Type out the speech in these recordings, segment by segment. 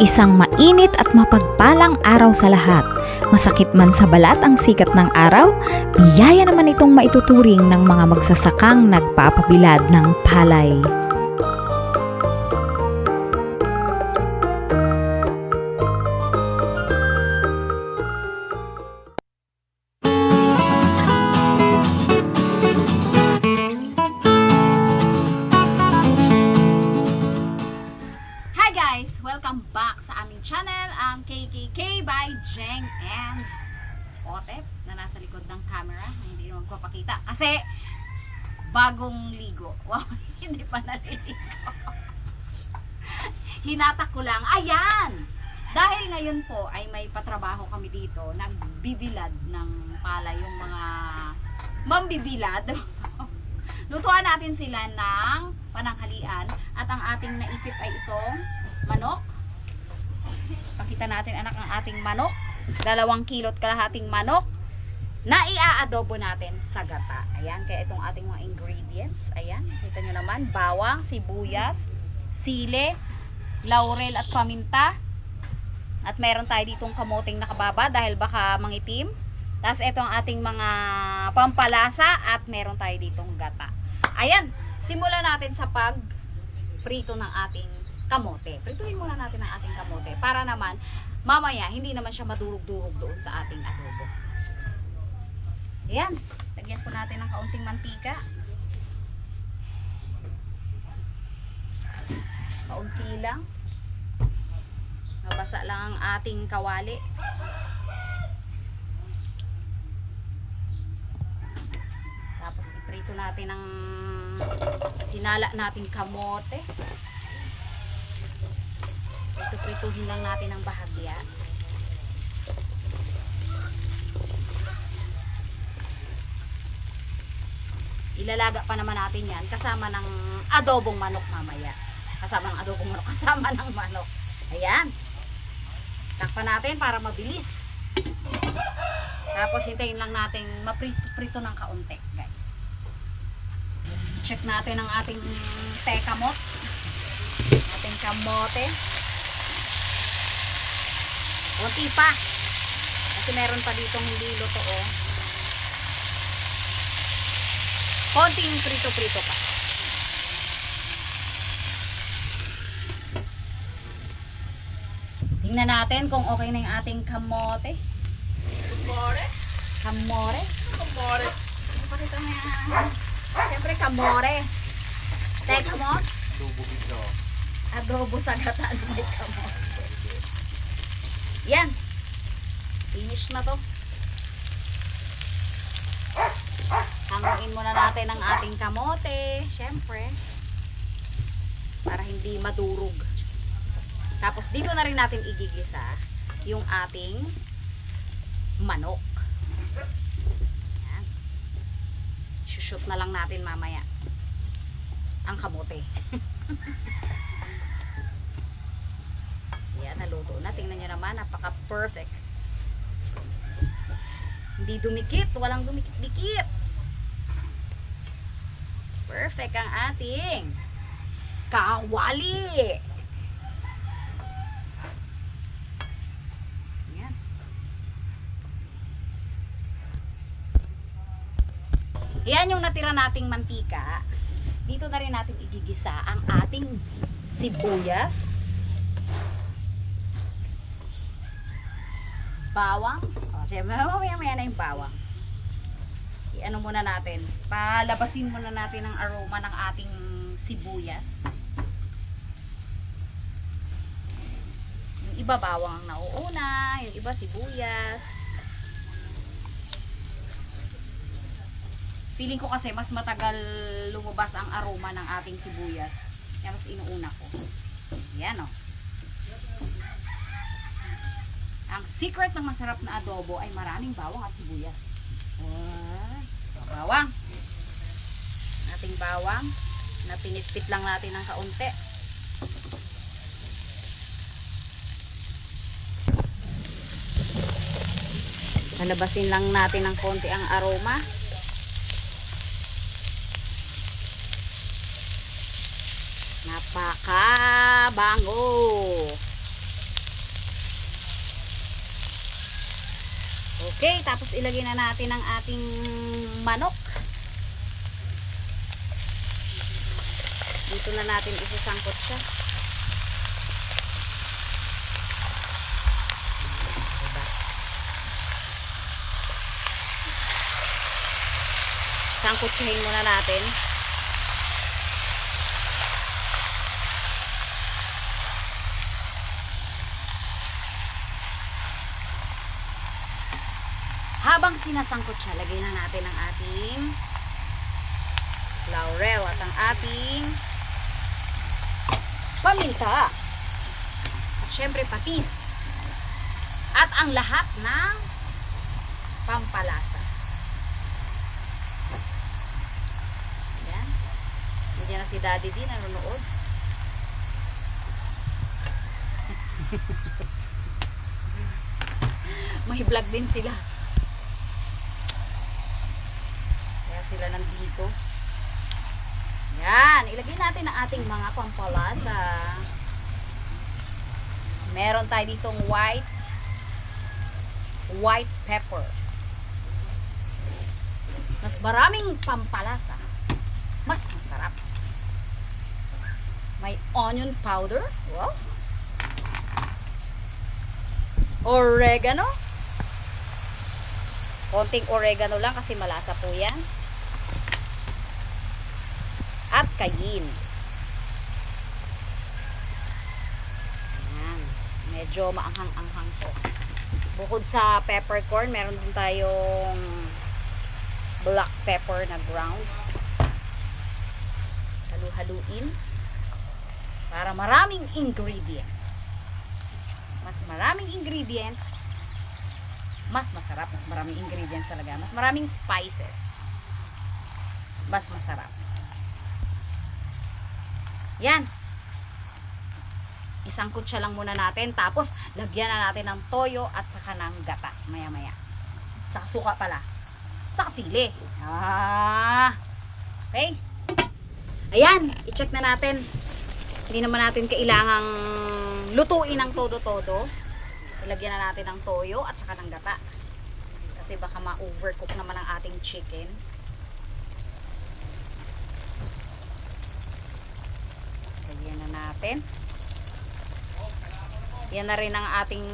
Isang mainit at mapagpalang araw sa lahat. Masakit man sa balat ang sikat ng araw, biyaya naman itong maituturing ng mga magsasakang nagpapabilad ng palay. Otep na nasa likod ng camera hindi naman magpapakita kasi bagong ligo. Wow, hindi pa naliligo. Hinatak ko lang. Ayan! Dahil ngayon po ay may patrabaho kami dito, nagbibilad ng pala yung mga mambibilad. Lutuan natin sila ng pananghalian at ang ating naisip ay itong manok. Pakita natin anak ang ating manok. Dalawang kilot kalahating manok na ia-adobo natin sa gata. Ayan, kaya itong ating mga ingredients. Ayan, kita nyo naman, bawang, sibuyas, sile, laurel at paminta. At meron tayo ditong kamoting nakababa dahil baka mangitim. Tapos ito ang ating mga pampalasa at meron tayo ditong gata. Ayan, simulan natin sa pag prito ng ating kamote. Prituhin muna natin ang ating kamote para naman mamaya hindi naman siya madurog-durog doon sa ating adobo. Ayan, lagyan po natin ng kaunting mantika. Kaunti lang. Mabasa lang ang ating kawali. Tapos iprito natin ng sinala natin kamote. Ito prituhin lang natin ng bahagya. Ilalaga pa naman natin yan kasama ng adobong manok mamaya. Kasama ng adobong manok, kasama ng manok. Ayan. Takpan natin para mabilis. Tapos hintayin lang natin maprito-prito ng kaunti, guys. Check natin ang ating tekamots. Ating kamote. Kunti pa. Kasi meron pa ditong hindi luto, oh. Konting prito-prito pa. Tingnan natin kung okay na yung ating kamote. Kamore? Kamore. Kamore. Pakita mo yan. Siyempre, kamore. Tekamots. Tubo dito. Adobo sa gata ng kamote. Yan. Finish na to. Hanguin muna natin ang ating kamote. Siyempre. Para hindi madurog. Tapos dito na rin natin igigisa yung ating manok. Yan. Shoot na lang natin mamaya ang kamote. Naluto na. Tingnan nyo naman, napaka-perfect. Hindi dumikit, walang dumikit-dikit. Perfect ang ating kawali. Yan. Yan yung natira nating mantika. Dito na rin natin igigisa ang ating sibuyas. Bawang. O, siya, mamaya maya na yung bawang. I-ano muna natin. Palabasin muna natin ang aroma ng ating sibuyas. Yung iba bawang ang nauuna, yung iba sibuyas. Feeling ko kasi mas matagal lumabas ang aroma ng ating sibuyas. Kaya mas inuuna ko. Yan o. Ang secret ng masarap na adobo ay maraming bawang at sibuyas. Wow. Bawang. Ating bawang. Na pinitpit lang natin ng kaunti. Lalabasin lang natin ng konti ang aroma. Napaka Okay, tapos ilagay na natin ang ating manok. Dito na natin isasangkot siya. Diba? Sangkotsahin muna natin. Habang sinasangkot siya, lagay na natin ang ating laurel at ang ating paminta. At syempre patis. At ang lahat ng pampalasa. Ayan. Hindi na si Daddy din nanonood. May vlog din sila. Kaya sila nandito. Yan. Ilagay natin ang ating mga pampalasa. Meron tayo ditong white white pepper. Mas maraming pampalasa. Mas masarap. May onion powder. Wow. Oregano. Konting oregano lang kasi malasa po yan. At kayin. Ayan. Medyo maanghang-anghang po. Bukod sa peppercorn, meron din tayong black pepper na ground. Halu-haluin. Para maraming ingredients. Mas maraming ingredients, mas masarap. Mas maraming ingredients talaga. Mas maraming spices. Mas masarap. Yan. Isang kutsa lang muna natin. Tapos, lagyan na natin ng toyo at saka ng gata. Maya-maya. Saka suka pala. Saka sili. Ah. Okay? Ayan. I-check na natin. Hindi naman natin kailangang lutuin ng todo-todo. Ilagyan na natin ng toyo at saka ng gata. Kasi baka ma-overcook naman ang ating chicken. Lagyan na natin. Yan na rin ang ating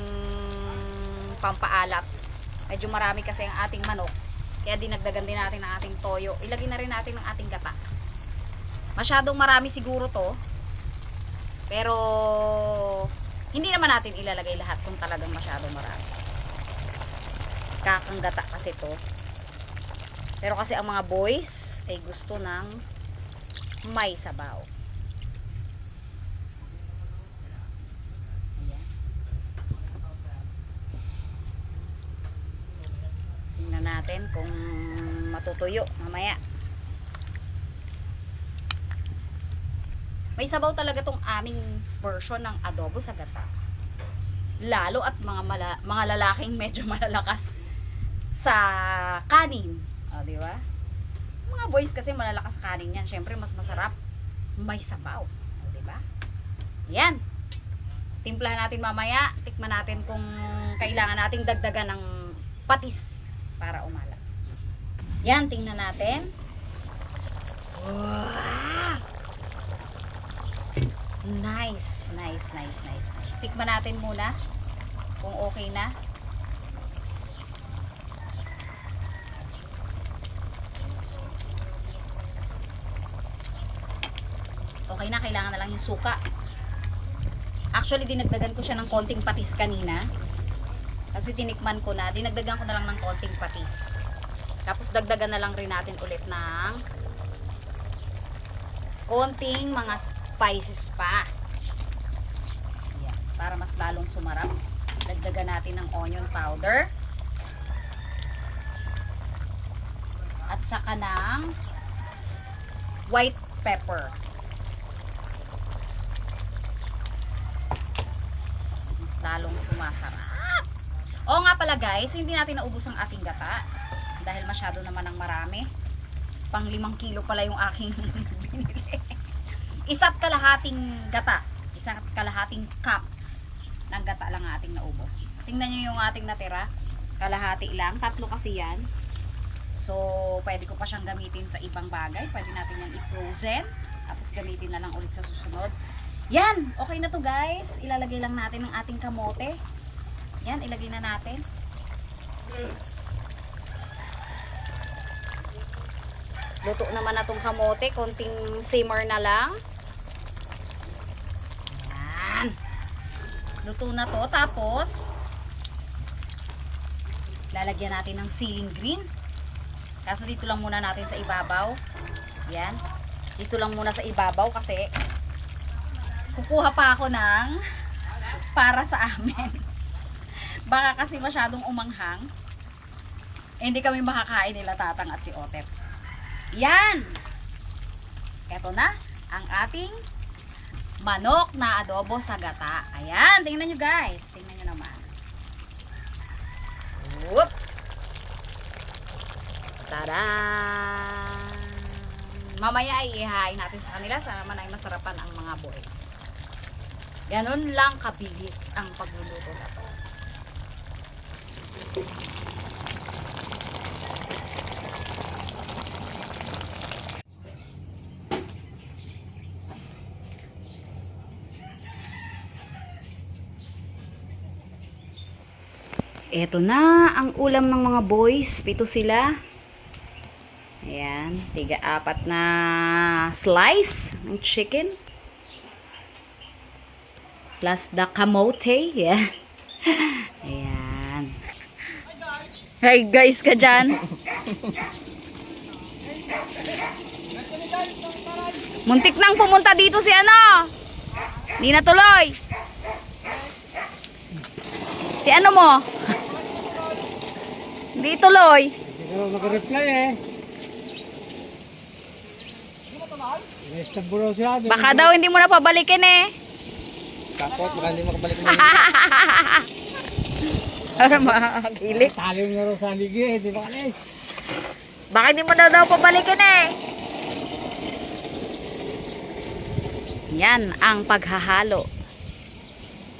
pampaalat. Medyo marami kasi ang ating manok. Kaya dinagdagan din natin ang ating toyo. Ilagay na rin natin ang ating gata. Masyadong marami siguro to. Pero hindi naman natin ilalagay lahat kung talagang masyadong marami. Kakanggata kasi to. Pero kasi ang mga boys ay gusto ng may sabaw. Ayan. Tingnan natin kung matutuyo mamaya. May sabaw talaga tong aming version ng adobo sa gata. Lalo at mga mala- mga lalaking medyo malalakas sa kanin. O, di ba? Mga boys kasi malalakas sa kanin yan. Syempre, mas masarap. May sabaw. O, di ba? Yan. Timplahan natin mamaya. Tikman natin kung kailangan nating dagdagan ng patis para umalat. Yan, tingnan natin. Wow! Nice, nice, nice, nice. Tikman natin muna kung okay na. Okay na, kailangan na lang yung suka. Actually, dinagdagan ko siya ng konting patis kanina. Kasi tinikman ko na, dinagdagan ko na lang ng konting patis. Tapos dagdagan na lang rin natin ulit ng konting mga spices pa. Ayan, para mas lalong sumarap. Dagdagan natin ng onion powder. At saka ng white pepper. Mas lalong sumasarap. Oo nga pala guys, hindi natin naubos ang ating gata. Dahil masyado naman ang marami. Pang limang kilo pala yung aking binili. Isa't kalahating gata. Isa't kalahating cups ng gata lang ang ating naubos. Tingnan nyo yung ating natira. kalahati lang. Tatlo kasi yan. So, pwede ko pa siyang gamitin sa ibang bagay. Pwede natin yan i-frozen. Tapos gamitin na lang ulit sa susunod. Yan! Okay na to guys. Ilalagay lang natin ang ating kamote. Yan, ilagay na natin. Luto naman na tong kamote. Konting simmer na lang. Yan. Luto na to. Tapos, lalagyan natin ng ceiling green. Kaso dito lang muna natin sa ibabaw. Yan. Dito lang muna sa ibabaw kasi kukuha pa ako ng para sa amin. Baka kasi masyadong umanghang. Hindi kami makakain nila tatang at Otep. Yan! Ito na ang ating manok na adobo sa gata. Ayan, tingnan nyo guys. Tingnan nyo naman. Whoop! Taran! Mamaya ay ihahain natin sa kanila. Sana naman ay masarapan ang mga boys. Ganun lang kabilis ang pagluluto na to. Ito na ang ulam ng mga boys. Pito sila. Ayan. Tiga apat na slice ng chicken. Plus the kamote. Yeah. Hey guys ka dyan. Muntik nang pumunta dito si ano. Di na tuloy. Si ano mo? Di tuloy. Hindi ka nag-reply eh. Baka daw hindi mo na pabalikin eh. Kapot, baka hindi makabalik mo. Para makakilik. Talo nga rin sa ligi eh. Di ba kalis? Baka hindi mo na daw pabalikin eh. Yan ang paghahalo.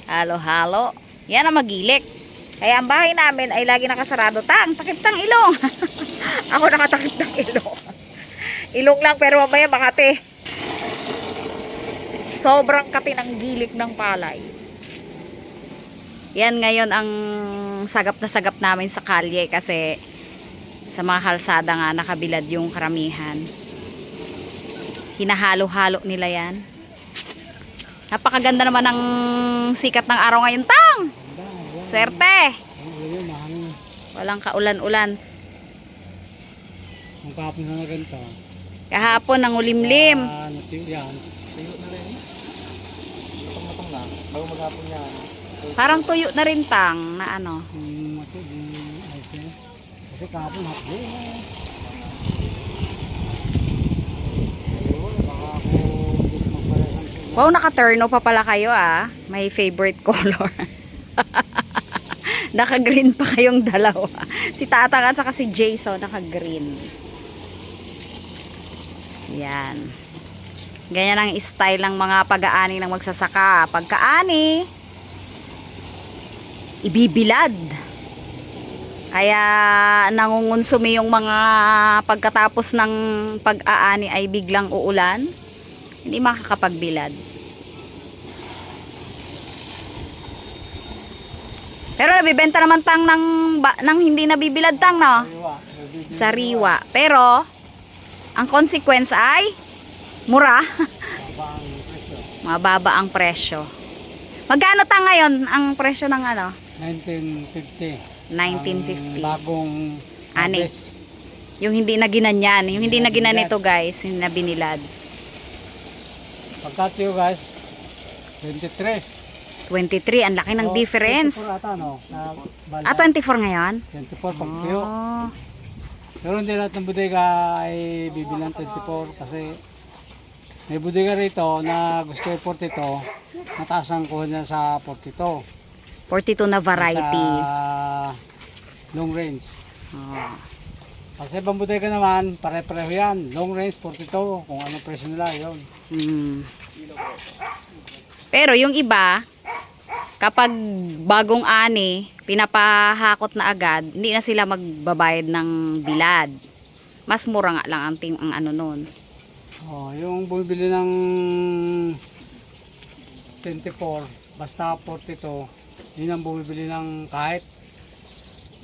Halo-halo. Yan ang magilik. Kaya ang bahay namin ay lagi nakasarado. Tang, takip tang ilong. Ako nakatakip ng ilong. ilong lang pero mamaya makate. Sobrang kati ng gilik ng palay. Yan ngayon ang sagap na sagap namin sa kalye kasi sa mga kalsada nga nakabilad yung karamihan. Hinahalo-halo nila yan. Napakaganda naman ng sikat ng araw ngayon, Tang! Ano mahangin. Walang kaulan-ulan. Ang kapon na ganito. Kahapon ang ulimlim. Ah, natiyo yan. Tuyo na rin. Matang-matang na. Bago maghapon yan. Parang tuyo na rin, Tang, na ano. Kasi kapon inyo. Wow, naka-turno pa pala kayo ah. May favorite color. naka-green pa kayong dalawa. Si Tatang at saka si Jason naka-green. Yan. Ganyan ang style ng mga pag-aani ng magsasaka. Pagkaani, ibibilad. Kaya nangungunsumi yung mga pagkatapos ng pag-aani ay biglang uulan. Hindi makakapagbilad. Pero nabibenta naman tang ng, ng hindi nabibilad tang no? Sariwa. Pero, ang consequence ay mura. Mababa ang presyo. Magkano tang ngayon ang presyo ng ano? 1950. 1950. Ang bagong Ani. Yung hindi na ginanyan. Yung hindi na ginanito guys. Hindi na binilad. Pagkatiyo guys, 23. 23. Ang laki ng Oh, difference. 24 ata no? Na bala. Ah, 24 ngayon? 24 pagtiyo. Oh. Pero hindi lahat ng bodega ay bibilang 24 kasi may bodega rito na gusto yung 42, mataas ang kuha niya sa 42. 42 na variety. Sa long range. Oh. Sa ibang bodega naman, pare-pareho yan. Long range, 42. Kung anong presyo nila, yun. Mm. Pero yung iba, kapag bagong ani, pinapahakot na agad, hindi na sila magbabayad ng bilad. Mas mura nga lang ang, ting, ang ano nun. Oh, yung bumibili ng 24, basta 42, yun ang bumibili ng kahit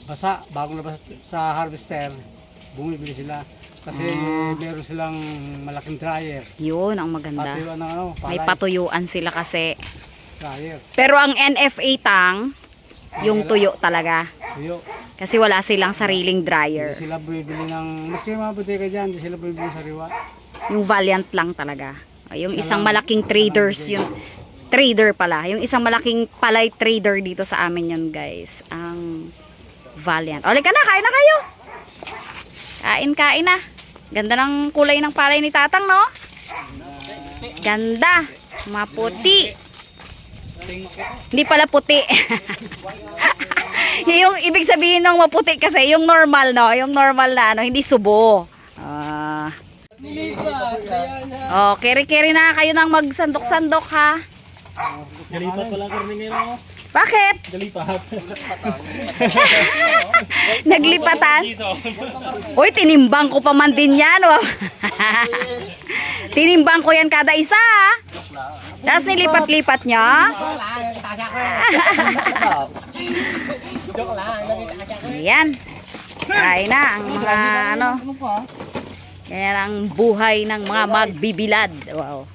basa, bagong labas sa harvester, bumibili sila. Kasi Ah. meron silang malaking dryer. Yun ang maganda. Pati ano, ano, May palay, patuyuan sila kasi. dryer. Pero ang NFA tang, yung tuyo talaga. Tuyo. Kasi wala silang sariling Hindi dryer. sila bumibili ng, maski yung mga butika dyan, hindi sila bumibili sa riwa. Yung Valiant lang talaga. Yung Isa isang lang. malaking traders, bigay. Trader pala. Yung isang malaking palay trader dito sa amin yun guys. Ang Valiant. O, ka na, kain na kayo. Kain, kain na. Ganda ng kulay ng palay ni Tatang, no? Ganda. Maputi. Hindi pala puti. yung ibig sabihin ng maputi kasi, yung normal, no? Yung normal na, ano, hindi subo. Ah. Oh, keri-keri na kayo nang magsandok-sandok ha. Galipat pala karni ngayon ako. Bakit? Galipat. Naglipatan? Uy, tinimbang ko pa man din yan. Wow. tinimbang ko yan kada isa. Tapos nilipat-lipat niya. Ayan. Kain na ang mga ano. Yan ang buhay ng mga magbibilad. Wow.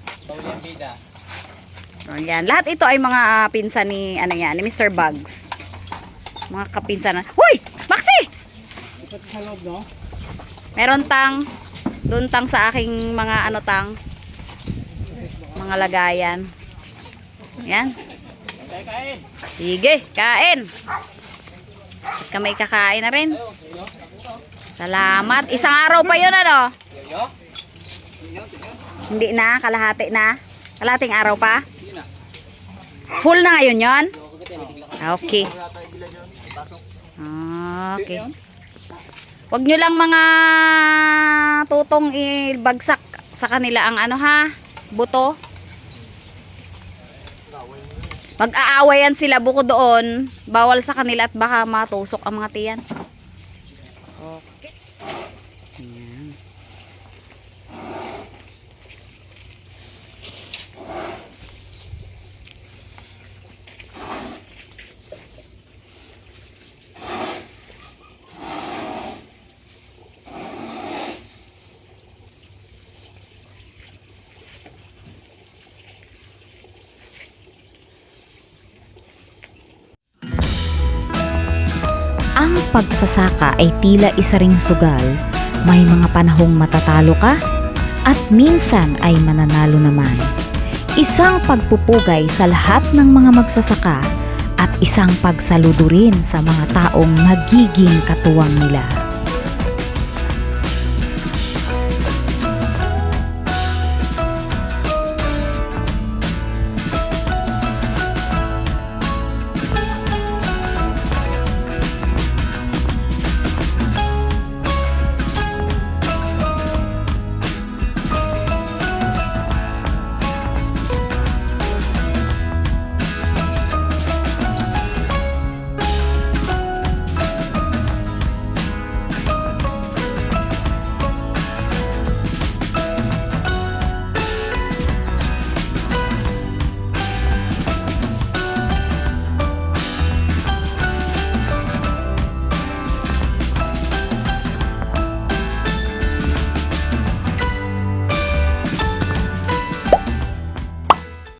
So, yan. Lahat ito ay mga ah, pinsan ni, ano yan, ni Mr. Bugs. Mga kapinsan. Huy! Maxi! Ipati sa loob, no? Meron tang, doon tang sa aking mga ano tang, mga lagayan. Yan. Sige, kain. At Kamay kakain na rin. Salamat. Isang araw pa yun ano? Hindi na, kalahati na. Kalahating araw pa? Full na ngayon yon? Okay. Ah, Okay. Huwag nyo lang mga tutong ibagsak sa kanila ang ano ha, buto. Mag-aawayan sila buko doon. Bawal sa kanila at baka matusok ang mga tiyan. Ang pagsasaka ay tila isa ring sugal. May mga panahong matatalo ka at minsan ay mananalo naman. Isang pagpupugay sa lahat ng mga magsasaka at isang pagsaludo rin sa mga taong nagiging katuwang nila.